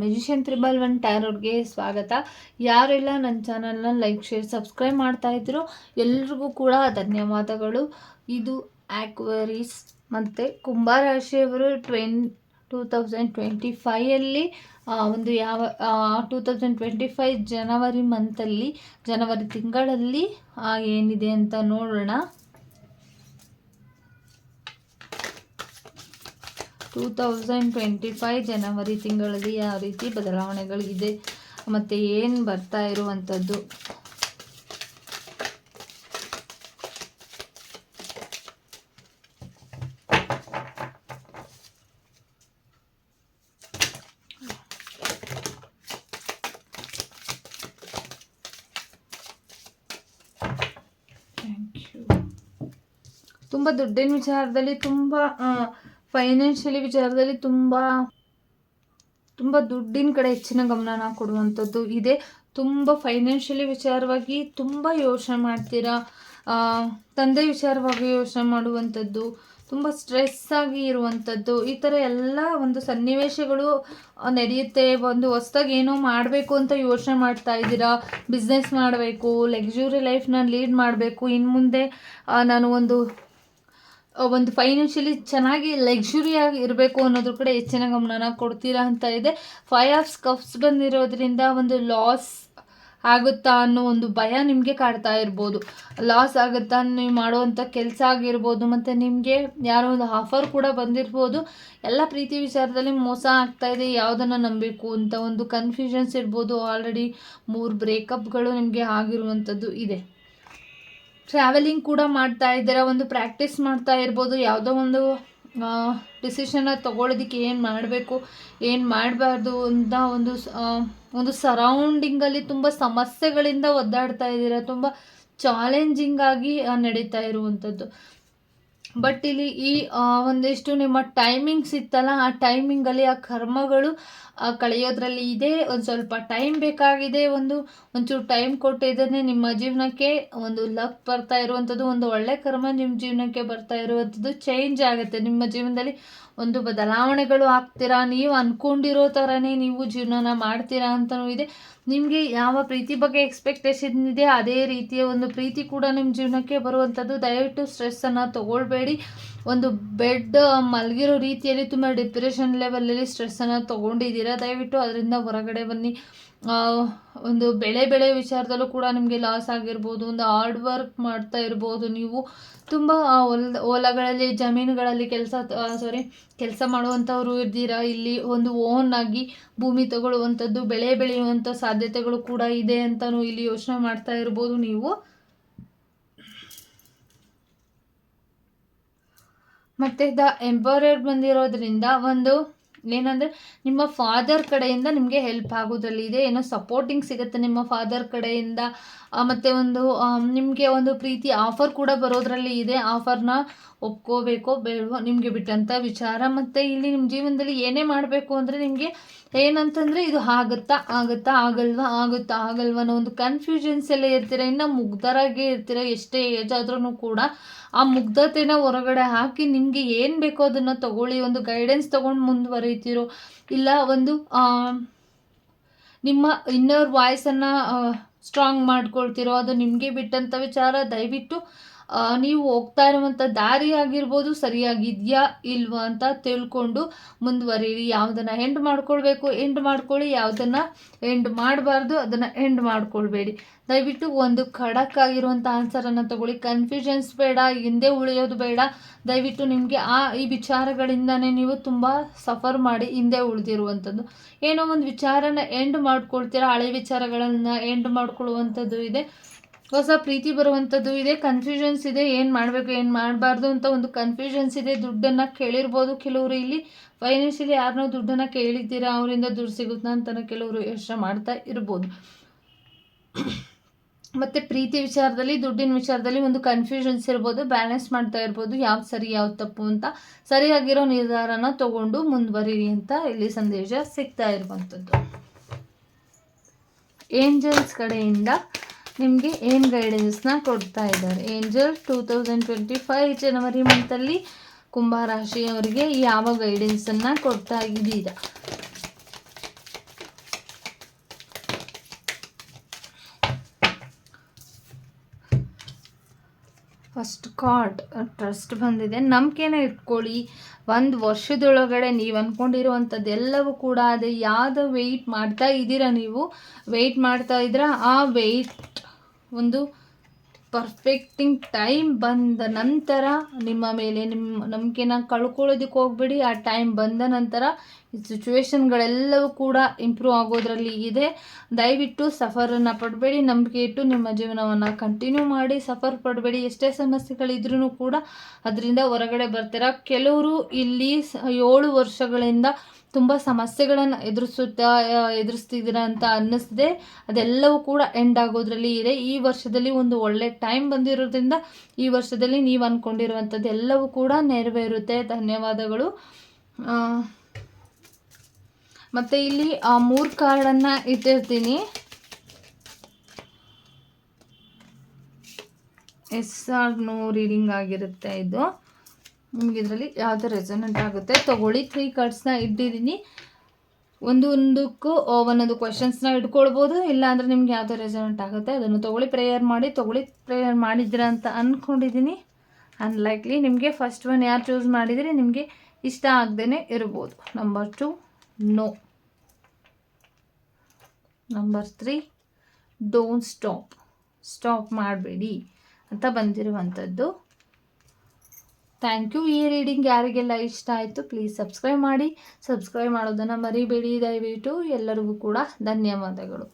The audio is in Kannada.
ಮ್ಯೂಸಿಷಿಯನ್ ತ್ರಿಬಲ್ ಒನ್ ಟ್ಯಾರೋಡ್ಗೆ ಸ್ವಾಗತ. ಯಾರೆಲ್ಲ ನನ್ನ ಚಾನಲ್ನ ಲೈಕ್, ಶೇರ್, ಸಬ್ಸ್ಕ್ರೈಬ್ ಮಾಡ್ತಾ ಇದ್ರು ಎಲ್ರಿಗೂ ಕೂಡ ಧನ್ಯವಾದಗಳು. ಇದು ಆಕ್ವರೀಸ್ ಮತ್ತು ಕುಂಭರಾಶಿಯವರು ಟ್ವೆನ್, ಟೂ ತೌಸಂಡ್ ಟ್ವೆಂಟಿ ಫೈಯಲ್ಲಿ ಒಂದು ಯಾವ two thousand twenty five January ಮಂತಲ್ಲಿ, ಜನವರಿ ತಿಂಗಳಲ್ಲಿ ಏನಿದೆ ಅಂತ ನೋಡೋಣ. Two thousand twenty five January ತಿಂಗಳಲ್ಲಿ ಯಾವ ರೀತಿ ಬದಲಾವಣೆಗಳಿದೆ ಮತ್ತು ಏನು ಬರ್ತಾ ಇರುವಂಥದ್ದು ತುಂಬ ದುಡ್ಡಿನ ವಿಚಾರದಲ್ಲಿ ತುಂಬ ಫೈನಾನ್ಷಿಯಲಿ ವಿಚಾರದಲ್ಲಿ ತುಂಬ ತುಂಬ ದುಡ್ಡಿನ ಕಡೆ ಹೆಚ್ಚಿನ ಗಮನನ ಕೊಡುವಂಥದ್ದು ಇದೆ. ತುಂಬ ಫೈನಾನ್ಷಿಯಲಿ ವಿಚಾರವಾಗಿ ತುಂಬ ಯೋಚನೆ ಮಾಡ್ತೀರಾ? ತಂದೆ ವಿಚಾರವಾಗಿ ಯೋಚನೆ ಮಾಡುವಂಥದ್ದು, ತುಂಬ ಸ್ಟ್ರೆಸ್ ಆಗಿ ಇರುವಂಥದ್ದು, ಈ ಥರ ಎಲ್ಲ ಒಂದು ಸನ್ನಿವೇಶಗಳು ನಡೆಯುತ್ತೆ. ಒಂದು ಹೊಸ್ದಾಗಿ ಏನೋ ಮಾಡಬೇಕು ಅಂತ ಯೋಚನೆ ಮಾಡ್ತಾ ಇದ್ದೀರಾ? ಬಿಸ್ನೆಸ್ ಮಾಡಬೇಕು ಲಕ್ಸುರಿ ಲೈಫ್ನ ಲೀಡ್ ಮಾಡಬೇಕು. ಇನ್ನು ಮುಂದೆ ನಾನು ಒಂದು ಒಂದು ಫೈನಾನ್ಷಿಯಲಿ ಚೆನ್ನಾಗಿ ಲಕ್ಸುರಿಯಾಗಿ ಇರಬೇಕು ಅನ್ನೋದ್ರ ಕಡೆ ಹೆಚ್ಚಿನ ಗಮನನ ಕೊಡ್ತೀರಾ ಅಂತ ಇದೆ. ಫೈವ್ ಆಫ್ ಕಪ್ಸ್ ಬಂದಿರೋದ್ರಿಂದ ಒಂದು ಲಾಸ್ ಆಗುತ್ತಾ ಅನ್ನೋ ಒಂದು ಭಯ ನಿಮಗೆ ಕಾಡ್ತಾ ಇರ್ಬೋದು. ಲಾಸ್ ಆಗುತ್ತಾ ನೀವು ಮಾಡುವಂಥ ಕೆಲಸ ಆಗಿರ್ಬೋದು, ಮತ್ತು ನಿಮಗೆ ಯಾರೋ ಒಂದು ಆಫರ್ ಕೂಡ ಬಂದಿರ್ಬೋದು. ಎಲ್ಲ ಪ್ರೀತಿ ವಿಚಾರದಲ್ಲಿ ಮೋಸ ಆಗ್ತಾ ಇದೆ, ಯಾವುದನ್ನು ನಂಬಬೇಕು ಅಂತ ಒಂದು ಕನ್ಫ್ಯೂಷನ್ಸ್ ಇರ್ಬೋದು. ಆಲ್ರೆಡಿ ಮೂರು ಬ್ರೇಕಪ್ಗಳು ನಿಮಗೆ ಆಗಿರುವಂಥದ್ದು ಇದೆ. ಟ್ರಾವೆಲಿಂಗ್ ಕೂಡ ಮಾಡ್ತಾ ಇದ್ದೀರಾ? ಒಂದು ಪ್ರಾಕ್ಟೀಸ್ ಮಾಡ್ತಾ ಇರ್ಬೋದು. ಯಾವುದೋ ಒಂದು ಡಿಸಿಷನ್ನ ತೊಗೊಳೋದಕ್ಕೆ ಏನು ಮಾಡಬೇಕು ಏನು ಮಾಡಬಾರ್ದು ಅಂತ ಒಂದು ಒಂದು ಸರೌಂಡಿಂಗಲ್ಲಿ ತುಂಬ ಸಮಸ್ಯೆಗಳಿಂದ ಒದ್ದಾಡ್ತಾ ಇದ್ದೀರಾ? ತುಂಬ ಚಾಲೆಂಜಿಂಗ್ ಆಗಿ ಆ, ನಡೀತಾ ಇರುವಂಥದ್ದು. ಬಟ್ ಇಲ್ಲಿ ಈ ಒಂದಿಷ್ಟು ನಿಮ್ಮ ಟೈಮಿಂಗ್ಸ್ ಇತ್ತಲ್ಲ, ಆ ಟೈಮಿಂಗಲ್ಲಿ ಆ ಕರ್ಮಗಳು ಕಳೆಯೋದ್ರಲ್ಲಿ ಇದೆ. ಒಂದು ಸ್ವಲ್ಪ ಟೈಮ್ ಬೇಕಾಗಿದೆ. ಒಂದು, ಒಂಚೂರು ಟೈಮ್ ಕೊಟ್ಟಿದ್ದೇನೆ ನಿಮ್ಮ ಜೀವನಕ್ಕೆ. ಒಂದು ಲಕ್ ಬರ್ತಾ ಇರುವಂಥದ್ದು, ಒಂದು ಒಳ್ಳೆ ಕರ್ಮ ನಿಮ್ಮ ಜೀವನಕ್ಕೆ ಬರ್ತಾ ಇರುವಂಥದ್ದು ಚೇಂಜ್ ಆಗುತ್ತೆ. ನಿಮ್ಮ ಜೀವನದಲ್ಲಿ ಒಂದು ಬದಲಾವಣೆಗಳು ಆಗ್ತೀರಾ? ನೀವು ಅಂದ್ಕೊಂಡಿರೋ ಥರನೇ ನೀವು ಜೀವನನ ಮಾಡ್ತೀರಾ ಅಂತಲೂ ಇದೆ. ನಿಮಗೆ ಯಾವ ಪ್ರೀತಿ ಬಗ್ಗೆ ಎಕ್ಸ್ಪೆಕ್ಟೇಷನ್ ಇದೆ, ಅದೇ ರೀತಿಯ ಒಂದು ಪ್ರೀತಿ ಕೂಡ ನಿಮ್ಮ ಜೀವನಕ್ಕೆ ಬರುವಂಥದ್ದು ದಯವಿಟ್ಟು ಸ್ಟ್ರೆಸ್ಸನ್ನು ತೊಗೊಳ್ಬೇಡಿ. ಒಂದು ಬೆಡ್ ಮಲಗಿರೋ ರೀತಿಯಲ್ಲಿ ತುಂಬ ಡಿಪ್ರೆಷನ್ ಲೆವೆಲಲ್ಲಿ ಸ್ಟ್ರೆಸ್ಸನ್ನು ತೊಗೊಂಡಿದ್ದೀರಾ? ದಯವಿಟ್ಟು ಅದರಿಂದ ಹೊರಗಡೆ ಬನ್ನಿ. ಒಂದು ಬೆಳೆ ಬೆಳೆ ವಿಚಾರದಲ್ಲೂ ಕೂಡ ನಿಮಗೆ ಲಾಸ್ ಆಗಿರ್ಬೋದು, ಒಂದು ಹಾರ್ಡ್ ವರ್ಕ್ ಮಾಡ್ತಾ ಇರ್ಬೋದು, ನೀವು ತುಂಬ ಹೊಲ, ಹೊಲಗಳಲ್ಲಿ, ಜಮೀನುಗಳಲ್ಲಿ ಕೆಲಸ ಸಾರಿ ಕೆಲಸ ಮಾಡುವಂಥವ್ರು ಇದ್ದೀರಾ? ಇಲ್ಲಿ ಒಂದು ಓನ್ ಆಗಿ ಭೂಮಿ ತಗೊಳ್ಳುವಂಥದ್ದು ಬೆಳೆ ಬೆಳೆಯುವಂಥ ಸಾಧ್ಯತೆಗಳು ಕೂಡ ಇದೆ ಅಂತಲೂ ಇಲ್ಲಿ ಯೋಚನೆ ಮಾಡ್ತಾ ಇರ್ಬೋದು ನೀವು. ಮತ್ತು ದ ಎಂಪವರರ್ ಬಂದಿರೋದ್ರಿಂದ ಒಂದು ಏನಂದರೆ ನಿಮ್ಮ ಫಾದರ್ ಕಡೆಯಿಂದ ನಿಮಗೆ ಹೆಲ್ಪ್ ಆಗೋದ್ರಲ್ಲಿ ಇದೆ, ಏನೋ ಸಪೋರ್ಟಿಂಗ್ ಸಿಗುತ್ತೆ ನಿಮ್ಮ ಫಾದರ್ ಕಡೆಯಿಂದ ಮತ್ತು ಒಂದು ನಿಮಗೆ ಒಂದು ಪ್ರೀತಿ ಆಫರ್ ಕೂಡ ಬರೋದ್ರಲ್ಲಿ ಇದೆ ಆಫರ್ನ ಒಪ್ಕೋಬೇಕೋ ಬೇಡವೋ ನಿಮಗೆ ಬಿಟ್ಟಂಥ ವಿಚಾರ. ಮತ್ತು ಇಲ್ಲಿ ನಿಮ್ಮ ಜೀವನದಲ್ಲಿ ಏನೇ ಮಾಡಬೇಕು ಅಂದರೆ ನಿಮಗೆ ಏನಂತಂದರೆ ಇದು ಆಗುತ್ತಾ ಆಗುತ್ತಾ, ಆಗಲ್ವಾ ಆಗುತ್ತಾ, ಆಗಲ್ವಾ ಅನ್ನೋ ಒಂದು ಕನ್ಫ್ಯೂಷನ್ಸ್ ಎಲ್ಲ ಇರ್ತೀರ. ಇನ್ನು ಮುಗ್ಧರಾಗೇ ಇರ್ತೀರ, ಎಷ್ಟೇ ಏಜ್ ಆದ್ರೂ ಕೂಡ ಆ ಮುಗ್ಧತೆನ ಹೊರಗಡೆ ಹಾಕಿ ನಿಮಗೆ ಏನು ಬೇಕೋ ಅದನ್ನು ತಗೊಳ್ಳಿ, ಒಂದು ಗೈಡೆನ್ಸ್ ತೊಗೊಂಡು ಮುಂದುವರಿತೀರೋ. ಇಲ್ಲ, ಒಂದು ನಿಮ್ಮ ಇನ್ನರ್ ವಾಯ್ಸನ್ನು ಸ್ಟ್ರಾಂಗ್ ಮಾಡ್ಕೊಳ್ತಿರೋ, ಅದು ನಿಮಗೆ ಬಿಟ್ಟಂಥ ವಿಚಾರ ದಯವಿಟ್ಟು ನೀವು ಹೋಗ್ತಾ ಇರುವಂಥ ದಾರಿ ಆಗಿರ್ಬೋದು, ಸರಿಯಾಗಿದೆಯಾ ಇಲ್ವಾ ಅಂತ ತಿಳ್ಕೊಂಡು ಮುಂದುವರಿಯಿರಿ ಯಾವುದನ್ನು ಎಂಡ್ ಮಾಡ್ಕೊಳ್ಬೇಕು ಎಂಡ್ ಮಾಡ್ಕೊಳ್ಳಿ. ಯಾವುದನ್ನು ಎಂಡ್ ಮಾಡಬಾರ್ದು, ಅದನ್ನು ಎಂಡ್ ಮಾಡ್ಕೊಳ್ಬೇಡಿ. ದಯವಿಟ್ಟು ಒಂದು ಖಡಕ್ ಆಗಿರುವಂಥ ಆನ್ಸರನ್ನು ತಗೊಳ್ಳಿ. ಕನ್ಫ್ಯೂಷನ್ಸ್ ಬೇಡ, ಹಿಂದೆ ಉಳಿಯೋದು ಬೇಡ. ದಯವಿಟ್ಟು ನಿಮಗೆ ಆ, ಈ ವಿಚಾರಗಳಿಂದನೇ ನೀವು ತುಂಬ ಸಫರ್ ಮಾಡಿ ಹಿಂದೆ ಉಳಿದಿರುವಂಥದ್ದು ಏನೋ ಒಂದು ವಿಚಾರನ ಎಂಡ್ ಮಾಡ್ಕೊಳ್ತೀರಾ, ಹಳೆ ವಿಚಾರಗಳನ್ನು ಎಂಡ್ ಮಾಡ್ಕೊಳ್ಳುವಂಥದ್ದು ಇದೆ. ಹೊಸ ಪ್ರೀತಿ ಬರುವಂಥದ್ದು ಇದೆ ಕನ್ಫ್ಯೂಷನ್ಸ್ ಇದೆ, ಏನು ಮಾಡಬೇಕು, ಏನು ಮಾಡಬಾರ್ದು ಅಂತ ಒಂದು ಕನ್ಫ್ಯೂಷನ್ಸ್ ಇದೆ, ದುಡ್ಡನ್ನು ಕೇಳಿರ್ಬೋದು ಕೆಲವರು ಇಲ್ಲಿ. ಫೈನಾನ್ಷಿಯಲಿ ಯಾರನ್ನೋ ದುಡ್ಡನ್ನು ಕೇಳಿದ್ದೀರಾ, ಅವರಿಂದ ದುಡ್ಡು ಸಿಗುತ್ತಾ ಅಂತ ಕೆಲವರು ಯೋಚನೆ ಮಾಡ್ತಾ ಇರ್ಬೋದು. ಮತ್ತು ಪ್ರೀತಿ ವಿಚಾರದಲ್ಲಿ, ದುಡ್ಡಿನ ವಿಚಾರದಲ್ಲಿ ಒಂದು ಕನ್ಫ್ಯೂಷನ್ಸ್ ಇರ್ಬೋದು ಬ್ಯಾಲೆನ್ಸ್ ಮಾಡ್ತಾ ಇರ್ಬೋದು, ಯಾವ್ದು ಸರಿ, ಯಾವ್ದು ತಪ್ಪು ಅಂತ. ಸರಿಯಾಗಿರೋ ನಿರ್ಧಾರನ ತಗೊಂಡು ಮುಂದುವರಿರಿ ಅಂತ ಇಲ್ಲಿ ಸಂದೇಶ ಸಿಗ್ತಾ ಇರುವಂಥದ್ದು. ಏಂಜಲ್ಸ್ ಕಡೆಯಿಂದ ನಿಮಗೆ ಏನು ಗೈಡೆನ್ಸ್ನ ಕೊಡ್ತಾ ಇದ್ದಾರೆ? Angel two thousand twenty five January ಮಂತಲ್ಲಿ ಕುಂಭರಾಶಿಯವರಿಗೆ ಯಾವ ಗೈಡೆನ್ಸನ್ನು ಕೊಡ್ತಾ ಇದ್ದೀರಾ? ಫಸ್ಟ್ ಕಾರ್ಡ್ ಟ್ರಸ್ಟ್ ಬಂದಿದೆ. ನಂಬಿಕೆನ ಇಟ್ಕೊಳ್ಳಿ. ಒಂದು ವರ್ಷದೊಳಗಡೆ ನೀವು ಅಂದ್ಕೊಂಡಿರುವಂಥದ್ದು ಎಲ್ಲವೂ ಕೂಡ ಅದೇ. ಯಾವ್ದು ವೆಯ್ಟ್ ಮಾಡ್ತಾ ಇದ್ದೀರಾ ನೀವು? ವೆಯ್ಟ್ ಮಾಡ್ತಾ ಇದ್ರ ಆ ವೆಯ್ಟ್ ಒಂದು ಪರ್ಫೆಕ್ಟಿಂಗ್ ಟೈಮ್ ಬಂದ ನಂತರ ನಿಮ್ಮ ಮೇಲೆ ನಿಮ್ಮ ನಂಬಿಕೆನ ಕಳ್ಕೊಳ್ಳೋದಕ್ಕೆ ಹೋಗ್ಬೇಡಿ. ಆ ಟೈಮ್ ಬಂದ ನಂತರ ಸಿಚುವೇಶನ್ಗಳೆಲ್ಲವೂ ಕೂಡ ಇಂಪ್ರೂವ್ ಆಗೋದ್ರಲ್ಲಿ ಇದೆ. ದಯವಿಟ್ಟು ಸಫರನ್ನು ಪಡಬೇಡಿ. ನಂಬಿಕೆ ಇಟ್ಟು ನಿಮ್ಮ ಜೀವನವನ್ನು ಕಂಟಿನ್ಯೂ ಮಾಡಿ ಸಫರ್ ಪಡಬೇಡಿ. ಎಷ್ಟೇ ಸಮಸ್ಯೆಗಳಿದ್ರೂ ಕೂಡ ಅದರಿಂದ ಹೊರಗಡೆ ಬರ್ತೀರ? ಕೆಲವರು ಇಲ್ಲಿ ಏಳು ವರ್ಷಗಳಿಂದ ತುಂಬ ಸಮಸ್ಯೆಗಳನ್ನು ಎದುರಿಸುತ್ತಾ ಎದುರಿಸ್ತಿದ್ದೀರ ಅಂತ ಅನ್ನಿಸ್ತಿದೆ. ಅದೆಲ್ಲವೂ ಕೂಡ ಎಂಡ್ ಆಗೋದ್ರಲ್ಲಿ ಇದೆ. ಈ ವರ್ಷದಲ್ಲಿ ಒಂದು ಒಳ್ಳೆ ಟೈಮ್ ಬಂದಿರೋದ್ರಿಂದ ಈ ವರ್ಷದಲ್ಲಿ ನೀವು ಅಂದ್ಕೊಂಡಿರುವಂಥದ್ದು ಎಲ್ಲವೂ ಕೂಡ ನೆರವೇರುತ್ತೆ. ಧನ್ಯವಾದಗಳು. ಮತ್ತು ಇಲ್ಲಿ, ಆ, ಮೂರು ಕಾರ್ಡನ್ನು ಇಟ್ಟಿರ್ತೀನಿ. ಎಸ್ ಆರ್ ನೋ ರೀಡಿಂಗ್ ಆಗಿರುತ್ತೆ ಇದು. ನಿಮ್ಗೆ ಇದರಲ್ಲಿ ಯಾವುದು ರೆಸನೆಂಟ್ ಆಗುತ್ತೆ. ತೊಗೊಳ್ಳಿ ತ್ರೀ ಕಾರ್ಡ್ಸ್ನ ಇಟ್ಟಿದ್ದೀನಿ. ಒಂದು, ಒಂದಕ್ಕೂ ಒಂದೊಂದು ಕ್ವಶನ್ಸ್ನ ಇಟ್ಕೊಳ್ಬೋದು. ಇಲ್ಲ ಅಂದರೆ ನಿಮ್ಗೆ ಯಾವುದು ರೆಸನೆಂಟ್ ಆಗುತ್ತೆ, ಅದನ್ನು ತಗೊಳ್ಳಿ ಪ್ರೇಯರ್ ಮಾಡಿ. ತೊಗೊಳ್ಳಿ ಪ್ರೇಯರ್ ಮಾಡಿದ್ದೀರಾ ಅಂತ ಅಂದ್ಕೊಂಡಿದ್ದೀನಿ ಅನ್ಲೈಕ್ಲಿ ನಿಮಗೆ ಫಸ್ಟ್ ಒನ್ ಯಾರು ಚೂಸ್ ಮಾಡಿದರೆ ನಿಮಗೆ ಇಷ್ಟ ಆಗದೇ ಇರ್ಬೋದು. Number two no number three don't stop stop ಮಾಡಬೇಡಿ ಅಂತ ಬಂದಿರುವಂಥದ್ದು. Thank you. ಈ ರೀಡಿಂಗ್ ಯಾರಿಗೆಲ್ಲ ಇಷ್ಟ ಆಯಿತು ಪ್ಲೀಸ್ ಸಬ್ಸ್ಕ್ರೈಬ್ ಮಾಡಿ. ಸಬ್ಸ್ಕ್ರೈಬ್ ಮಾಡೋದನ್ನು ಮರಿಬೇಡಿ ದಯವಿಟ್ಟು. ಎಲ್ಲರಿಗೂ ಕೂಡ ಧನ್ಯವಾದಗಳು.